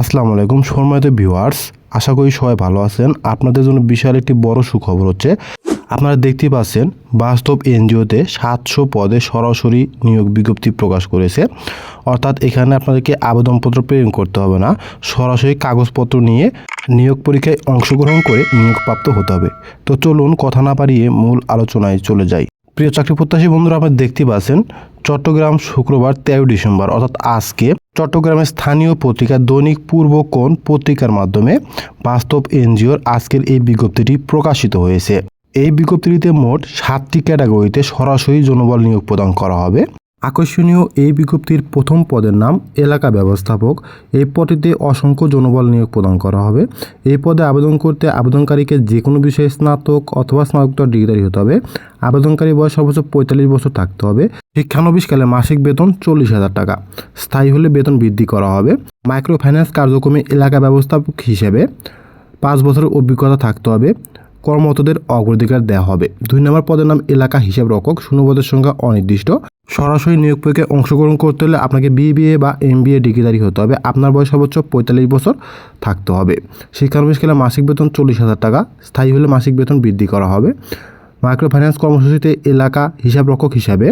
আসসালামু আলাইকুম সম্মানিত ভিউয়ার্স, আশা করি সবাই ভালো আছেন। আপনাদের জন্য বিশাল একটি বড় সুখবর হচ্ছে, আপনারা দেখতে পাচ্ছেন, বাস্তব এনজিওতে সাতশো পদে সরাসরি নিয়োগ বিজ্ঞপ্তি প্রকাশ করেছে। অর্থাৎ এখানে আপনাদেরকে আবেদনপত্র প্রেরণ করতে হবে না, সরাসরি কাগজপত্র নিয়ে নিয়োগ পরীক্ষায় অংশগ্রহণ করে নিয়োগপ্রাপ্ত হতে হবে। তো চলুন কথা না পারিয়ে মূল আলোচনায় চলে যাই। প্রিয় চাকরি প্রত্যাশী বন্ধুরা, আপনারা দেখতে পাচ্ছেন, চট্টগ্রাম শুক্রবার তেরো ডিসেম্বর, অর্থাৎ আজকে চট্টগ্রামের স্থানীয় পত্রিকা দৈনিক পূর্বকোণ পত্রিকার মাধ্যমে বাস্তব এনজিওর আজকের এই বিজ্ঞপ্তিটি প্রকাশিত হয়েছে। এই বিজ্ঞপ্তিতে মোট সাতটি ক্যাটাগরিতে সরাসরি জনবল নিয়োগ প্রদান করা হবে। আকর্ষণীয় এই বিজ্ঞপ্তির প্রথম পদের নাম এলাকা ব্যবস্থাপক। এই পদটিতে অসংখ্য জনবল নিয়োগ প্রদান করা হবে। এই পদে আবেদন করতে আবেদনকারীকে যে কোনো বিষয়ে স্নাতক অথবা স্নাতকোত্তর ডিগ্রি হতে হবে। আবেদনকারী বয়স সর্বোচ্চ পঁয়তাল্লিশ বছর থাকতে হবে। শিক্ষানবিশকালে মাসিক বেতন চল্লিশ হাজার টাকা। স্থায়ী হলে বেতন বৃদ্ধি করা হবে। মাইক্রো ফাইন্যান্স কার্যক্রমে এলাকা ব্যবস্থাপক হিসেবে পাঁচ বছরের অভিজ্ঞতা থাকতে হবে। কর্মরতদের অগ্রাধিকার দেওয়া হবে। দুই নম্বর পদের নাম এলাকা হিসাব রক্ষক। শূন্যপদের সংখ্যা অনির্দিষ্ট। সরাসরি নিয়োগ প্রক্রিয়ায় অংশগ্রহণ করতে হলে আপনাকে বিবিএ বা এম এমবিএ ডিগ্রিধারী হতে হবে। আপনার বয়স সর্বোচ্চ পঁয়তাল্লিশ বছর থাকতে হবে। শিক্ষানবিশকালে মাসিক বেতন চল্লিশ হাজার টাকা। স্থায়ী হলে মাসিক বেতন বৃদ্ধি করা হবে। মাইক্রো ফাইন্যান্স কর্মসূচিতে এলাকা হিসাবরক্ষক হিসাবে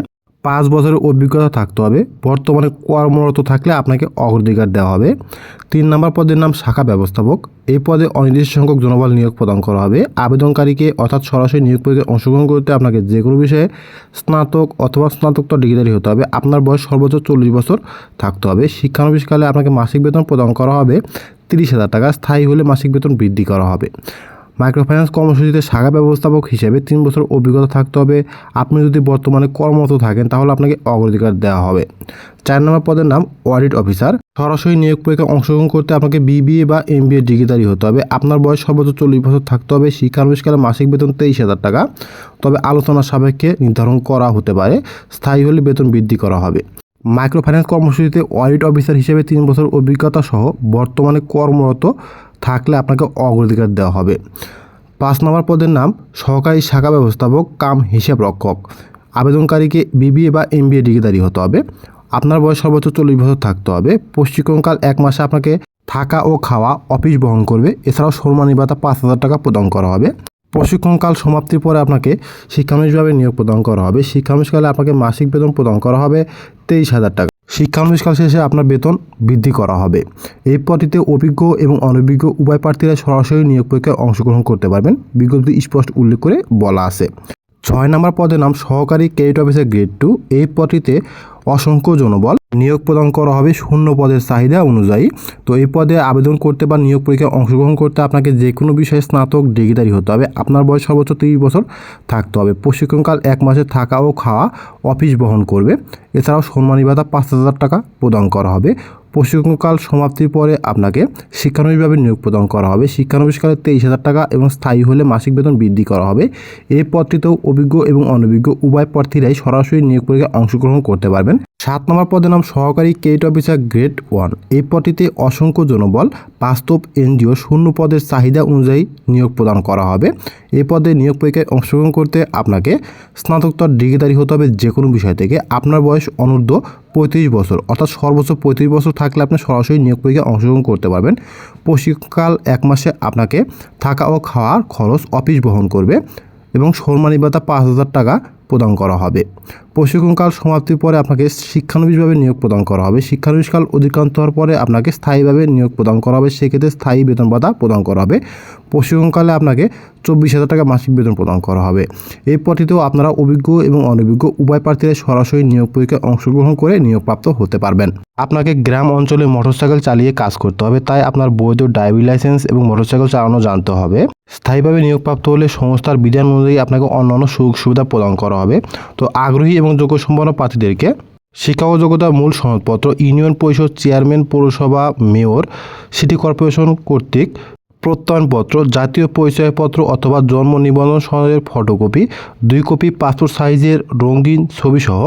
পাঁচ বছরের অভিজ্ঞতা থাকতে হবে। বর্তমানে কর্মরত থাকলে আপনাকে অগ্রাধিকার দেওয়া হবে। তিন নম্বর পদের নাম শাখা ব্যবস্থাপক। এই পদে অনির্দিষ্ট সংখ্যক জনবল নিয়োগ প্রদান করা হবে। আবেদনকারীকে অর্থাৎ সরাসরি নিয়োগ পরীক্ষায় অংশগ্রহণ করতে আপনাকে যে কোনো বিষয়ে স্নাতক অথবা স্নাতকোত্তর ডিগ্রিধারী হতে হবে। আপনার বয়স সর্বোচ্চ চল্লিশ বছর থাকতে হবে। শিক্ষানবিশকালে আপনাকে মাসিক বেতন প্রদান করা হবে। তিরিশ হাজার টাকা। স্থায়ী হলে মাসিক বেতন বৃদ্ধি করা হবে। মাইক্রোফাইন্যান্স কর্মসূচিতে শাখা ব্যবস্থাপক হিসেবে তিন বছর অভিজ্ঞতা থাকতে হবে। আপনি যদি বর্তমানে কর্মরত থাকেন, তাহলে আপনাকে অগ্রাধিকার দেওয়া হবে। চার নম্বর পদের নাম অডিট অফিসার। সরাসরি নিয়োগ পরীক্ষায় অংশগ্রহণ করতে আপনাকে বিবিএ বা এমবিএ ডিগ্রিধারী হতে হবে। আপনার বয়স সর্বোচ্চ চল্লিশ বছর থাকতে হবে। শিক্ষানবিষ্কালে মাসিক বেতন তেইশ হাজার টাকা। তবে আলোচনা সাপেক্ষে নির্ধারণ করা হতে পারে। স্থায়ী হলে বেতন বৃদ্ধি করা হবে। মাইক্রো ফাইন্যান্স কর্মসূচিতে অডিট অফিসার হিসেবে তিন বছর অভিজ্ঞতা সহ বর্তমানে কর্মরত থাকলে আপনাকে অগ্রাধিকার দেওয়া হবে। পাঁচ নম্বর পদের নাম, সহকারী শাখা ব্যবস্থাপক, কাম হিসাব রক্ষক। আবেদনকারীকে বিবিএ বা এমবিএ ডিগ্রিধারী হতে হবে। আপনার বয়স সর্বোচ্চ চল্লিশ বছর থাকতে হবে। প্রশিক্ষণকাল এক মাসে আপনাকে থাকা ও খাওয়া, অফিস বহন করবে। এছাড়াও সম্মানী ভাতা পাঁচ হাজার টাকা প্রদান করা হবে। প্রশিক্ষণকাল সমাপ্তির পরে আপনাকে শিক্ষানবিশভাবে নিয়োগ প্রদান করা হবে। শিক্ষানবিশকালে আপনাকে মাসিক বেতন প্রদান করা হবে তেইশ হাজার টাকা। শিক্ষানবিশকাল শেষে আপনার বেতন বৃদ্ধি করা হবে। এই পদটিতে অভিজ্ঞ এবং অনভিজ্ঞ উভয় প্রার্থীরা সরাসরি নিয়োগ পরীক্ষায় অংশগ্রহণ করতে পারবেন বিজ্ঞপ্তি স্পষ্ট উল্লেখ করে বলা আছে। ছয় নম্বর পদের নাম সহকারী ক্রেডিট অফিসার গ্রেড টু। এই পদটিতে অসংখ্য জনবল নিয়োগ প্রদান করা হবে শূন্য পদের চাহিদা অনুযায়ী। তো এই পদে আবেদন করতে বা নিয়োগ পরীক্ষায় অংশগ্রহণ করতে আপনাকে যে কোনো বিষয়ে স্নাতক ডিগ্রিধারী হতে হবে। আপনার বয়স সর্বোচ্চ তিরিশ বছর থাকতে হবে। প্রশিক্ষণকাল এক মাসে থাকা ও খাওয়া অফিস বহন করবে। এছাড়াও সম্মানী ভাতা পাঁচ হাজার টাকা প্রদান করা হবে। প্রশিক্ষণকাল সমাপ্তির পরে আপনাকে শিক্ষানবিশভাবে নিয়োগ প্রদান করা হবে। শিক্ষানবিশকালে তেইশ হাজার টাকা এবং স্থায়ী হলে মাসিক বেতন বৃদ্ধি করা হবে। এই পদটিতেও অভিজ্ঞ এবং অনভিজ্ঞ উভয় প্রার্থীরাই সরাসরি নিয়োগ পরীক্ষায় অংশগ্রহণ করতে পারবেন। সাত নম্বর পদের নাম সহকারী ক্রেডিট অফিসার গ্রেড ওয়ান। এই পদটিতে অসংখ্য জনবল, বাস্তব এনজিও শূন্য পদের চাহিদা অনুযায়ী নিয়োগ প্রদান করা হবে। এই পদে নিয়োগ পরীক্ষায় অংশগ্রহণ করতে আপনাকে স্নাতকোত্তর ডিগ্রিধারী হতে হবে যে কোনো বিষয় থেকে। আপনার বয়স অনূর্ধ্ব পঁয়ত্রিশ বছর, অর্থাৎ সর্বোচ্চ পঁয়ত্রিশ বছর থাকলে আপনি সরাসরি নিয়োগ পরীক্ষায় অংশগ্রহণ করতে পারবেন। প্রশিক্ষণকাল এক মাসে আপনাকে থাকা ও খাওয়ার খরচ অফিস বহন করবে এবং সম্মানী ভাতা পাঁচ হাজার টাকা প্রদান করা হবে। প্রশিক্ষণকাল সমাপ্তির পরে আপনাকে শিক্ষানবিশভাবে নিয়োগ প্রদান করা হবে। শিক্ষানবিশকাল অধিকান্ত হওয়ার পরে আপনাকে স্থায়ীভাবে নিয়োগ প্রদান করা হবে। সেক্ষেত্রে স্থায়ী বেতন ভাতা প্রদান করা হবে। প্রশিক্ষণকালে আপনাকে চব্বিশ হাজার টাকা মাসিক বেতন প্রদান করা হবে। এই পদ্ধতিতেও আপনারা অভিজ্ঞ এবং অনভিজ্ঞ উভয় প্রার্থীরা সরাসরি নিয়োগ পরীক্ষায় অংশগ্রহণ করে নিয়োগপ্রাপ্ত হতে পারবেন। আপনাকে গ্রাম অঞ্চলে মোটরসাইকেল চালিয়ে কাজ করতে হবে। তাই আপনার বৈধ ড্রাইভিং লাইসেন্স এবং মোটরসাইকেল চালানো জানতে হবে। স্থায়ীভাবে নিয়োগপ্রাপ্ত হলে সংস্থার বিধান অনুযায়ী আপনাকে অন্যান্য সুযোগ সুবিধা প্রদান করা হবে। তো আগ্রহী এবং যোগ্য সম্পন্ন প্রার্থীদেরকে শিক্ষা ও যোগ্যতার মূল সনদপত্র, ইউনিয়ন পরিষদ চেয়ারম্যান, পৌরসভা মেয়র, সিটি কর্পোরেশন কর্তৃক প্রত্যয়নপত্র, জাতীয় পরিচয়পত্র অথবা জন্ম নিবন্ধন সনদের ফটোকপি, দুই কপি পাসপোর্ট সাইজের রঙিন ছবিসহ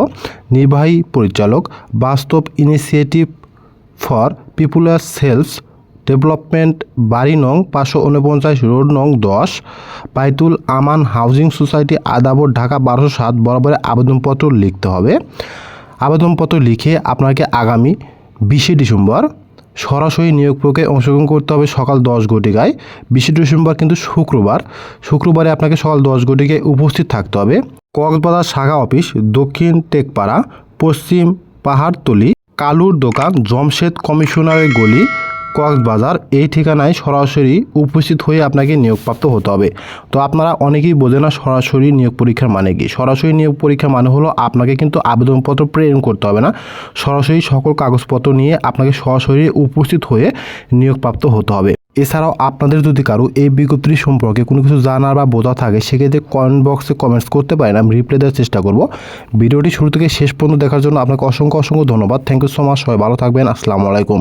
নির্বাহী পরিচালক, Bastob initiative for people's self development বাড়ি নং পাঁচশো উনপঞ্চাশ রোড নং দশ পাইতুল আমান হাউজিং সোসাইটি আদাবর ঢাকা বারোশো সাত বরাবরে আবেদনপত্র লিখতে হবে। আবেদনপত্র লিখে আপনাকে আগামী বিশে ডিসেম্বর সরাসরি নিয়োগ প্রক্রিয়ায় অংশগ্রহণ করতে হবে সকাল দশ ঘটিকায়। বিশে ডিসেম্বর কিন্তু শুক্রবার। শুক্রবারে আপনাকে সকাল দশ ঘটিকায় উপস্থিত থাকতে হবে। কক্সবাজার শাখা অফিস, দক্ষিণ টেকপাড়া, পশ্চিম পাহাড়তলি, কালুর দোকান, জমশেদ কমিশনারের গলি কক্সবাজার এই ঠিকানায় সরাসরি উপস্থিত হয়ে আপনাকে নিয়োগপ্রাপ্ত হতে হবে। তো আপনারা অনেকেই বোঝে না সরাসরি নিয়োগ পরীক্ষার মানে কি। সরাসরি নিয়োগ পরীক্ষা মানে হলো আপনাকে কিন্তু আবেদনপত্র প্রেরণ করতে হবে না। সরাসরি সকল কাগজপত্র নিয়ে আপনাকে সরাসরি উপস্থিত হয়ে নিয়োগপ্রাপ্ত হতে হবে। এছাড়াও আপনাদের যদি কারও এই বিজ্ঞপ্তি সম্পর্কে কোনো কিছু জানার বা বোঝা থাকে, সেক্ষেত্রে কমেন্ট বক্সে কমেন্টস করতে পারেন, আমি রিপ্লাই দেওয়ার চেষ্টা করব। ভিডিওটি শুরু থেকে শেষ পর্যন্ত দেখার জন্য আপনাকে অসংখ্য অসংখ্য ধন্যবাদ। থ্যাংক ইউ সো মাচ সবাই ভালো থাকবেন, আসসালামু আলাইকুম।